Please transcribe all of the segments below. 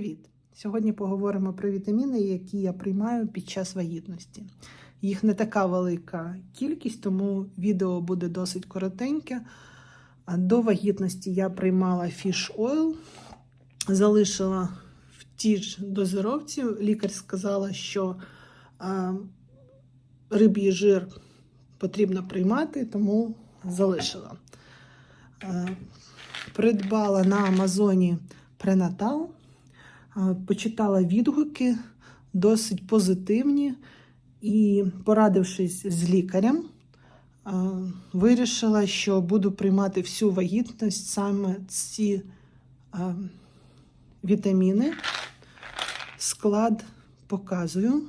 Привіт! Сьогодні поговоримо про вітаміни, які я приймаю під час вагітності. Їх не така велика кількість, тому відео буде досить коротеньке. До вагітності я приймала Fish Oil, залишила в тій ж дозировці. Лікар сказала, що риб'ї жир потрібно приймати, тому залишила. Придбала на Амазоні пренатал, почитала відгуки, досить позитивні, і, порадившись з лікарем, вирішила, що буду приймати всю вагітність саме ці вітаміни. Склад показую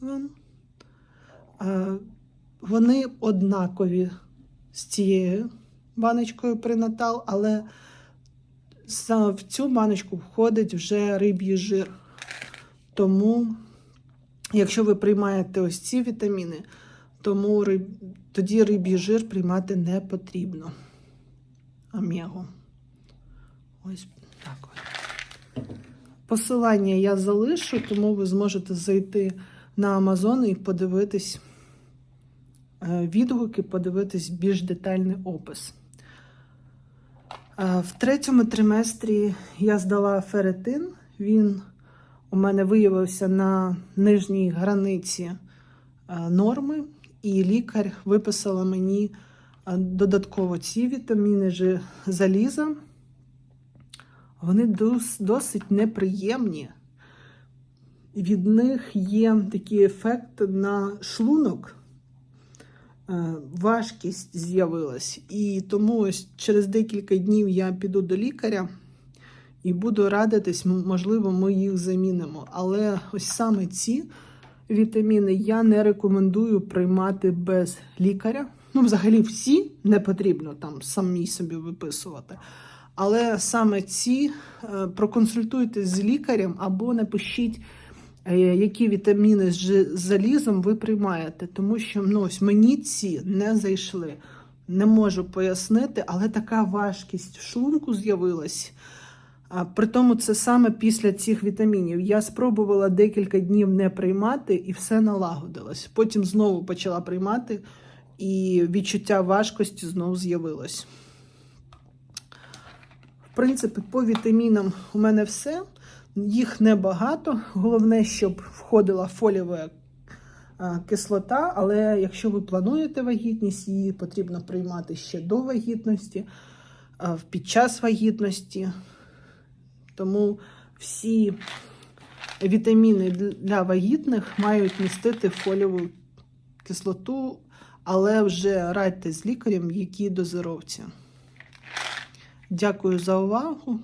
вам. Вони однакові з цією баночкою пренатал, але в цю баночку входить вже риб'ї жир. Тому, якщо ви приймаєте ось ці вітаміни, тому риб... тоді риб'ї жир приймати не потрібно. Омегу. Ось так. Посилання я залишу, тому ви зможете зайти на Amazon і подивитись е, відгуки, подивитись більш детальний опис. Е, В третьому триместрі я здала феретин. Він у мене виявився на нижній границі е, норми, і лікар виписала мені е, додатково ці вітаміни ж заліза. Вони досить неприємні. Від них є такий ефект на шлунок важкість з'явилась. І тому ось через декілька днів я піду до лікаря і буду радитись, можливо, ми їх замінимо. Але ось саме ці вітаміни я не рекомендую приймати без лікаря. Ну, взагалі, всі не потрібно там самі собі виписувати. Але саме ці е, проконсультуйтесь з лікарем або напишіть е, які вітаміни з залізом ви приймаєте, тому що ну, ось мені ці не зайшли. Не можу пояснити, але така важкість в шлунку з'явилась. При тому це саме після цих вітамінів. Я спробувала декілька днів не приймати і все налагодилось. Потім знову почала приймати, і відчуття важкості знову з'явилось. В принципі, по вітамінам у мене все. Їх небагато. Головне, щоб входила фолієва е, кислота, але якщо ви плануєте вагітність, її потрібно приймати ще до вагітності, е, під час вагітності. Тому всі вітаміни для вагітних мають містити фолієву кислоту, але вже радьте з лікарем, в якій дозировці. Дякую за увагу.